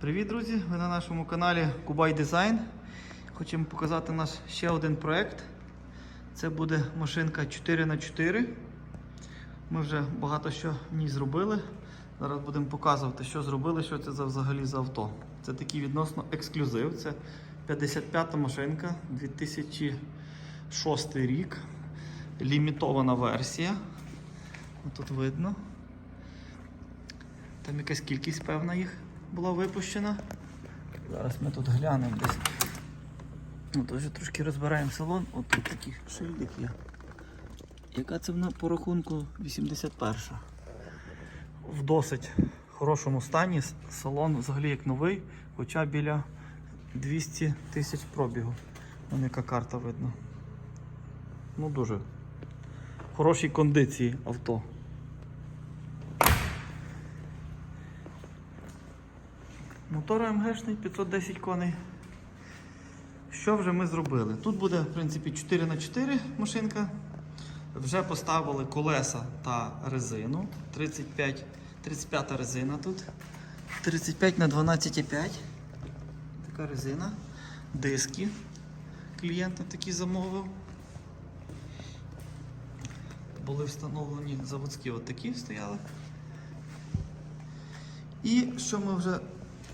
Привіт, друзі! Ви на нашому каналі Кубай Дизайн. Хочемо показати наш ще один проект. Це буде машинка 4х4. Ми вже багато що в ній зробили. Зараз будемо показувати, що зробили, що це за взагалі за авто. Це такий відносно ексклюзив. Це 55-та машинка 2006 рік. Лімітована версія. Тут видно. Там якась кількість певна їх була випущена. Зараз ми тут глянемо десь. От вже трошки розбираємо салон. От тут такий шильдик є. Яка це вона по рахунку 81 В досить хорошому стані. Салон взагалі як новий, хоча біля 200 тисяч пробігу. Вон яка карта видно. Ну дуже в хорошій кондиції авто. Мотор АМГшний 510 коней. Що вже ми зробили? Тут буде, в принципі, 4х4 машинка. Вже поставили колеса та резину. 35, 35 резина тут. 35 на 12,5. Така резина. Диски. Клієнт такі замовив. Були встановлені заводські от такі стояли. І що ми вже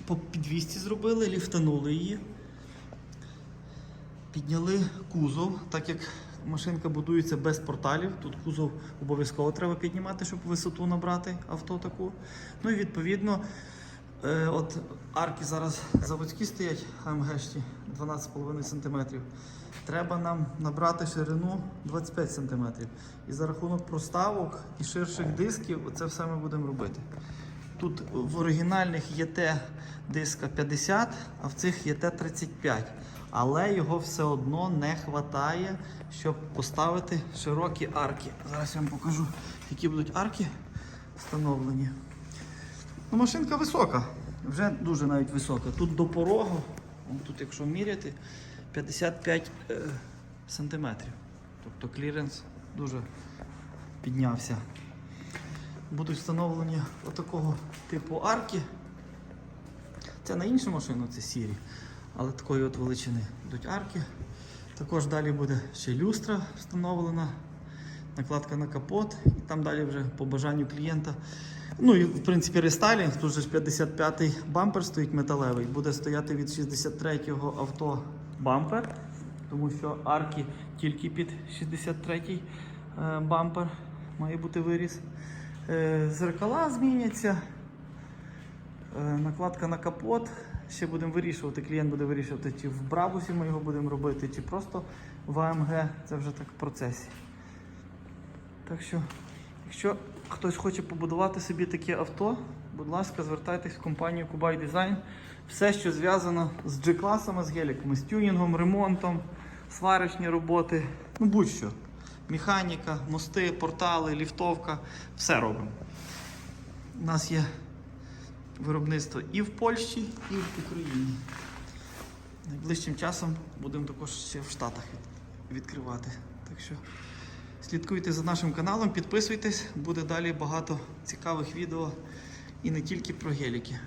по підвісці зробили, ліфтанули її. Підняли кузов, так як машинка будується без порталів. Тут кузов обов'язково треба піднімати, щоб висоту набрати авто таку. Ну і відповідно, е, от арки зараз заводські стоять, АМГшні 12,5 см. Треба нам набрати ширину 25 см. І за рахунок проставок і ширших дисків, це все ми будемо робити. Тут в оригінальних ЄТ диска 50, а в цих ЄТ 35. Але його все одно не вистачає, щоб поставити широкі арки. Зараз я вам покажу, які будуть арки встановлені. Ну, машинка висока, вже дуже навіть висока. Тут до порогу, тут, якщо міряти, 55 е, сантиметрів. Тобто кліренс дуже піднявся будуть встановлені отакого типу арки. Це на іншу машину, це сірі, але такої от величини будуть арки. Також далі буде ще люстра встановлена, накладка на капот, і там далі вже по бажанню клієнта. Ну і в принципі рестайлінг, тут же 55-й бампер стоїть металевий, буде стояти від 63-го авто бампер, тому що арки тільки під 63-й е, бампер має бути виріс. Е, Зеркала зміняться. Е, Накладка на капот. Ще будемо вирішувати. Клієнт буде вирішувати, чи в Брабусі ми його будемо робити, чи просто в АМГ. Це вже так в процесі. Так що, якщо хтось хоче побудувати собі таке авто, будь ласка, звертайтесь в компанію Кубай Дизайн. Все, що зв'язано з G-класами, з геліками, з тюнінгом, ремонтом, сварочні роботи, ну будь-що. Механіка, мости, портали, ліфтовка, все робимо. У нас є виробництво і в Польщі, і в Україні. Найближчим часом будемо також ще в Штатах від- відкривати. Так що слідкуйте за нашим каналом, підписуйтесь, буде далі багато цікавих відео і не тільки про геліки.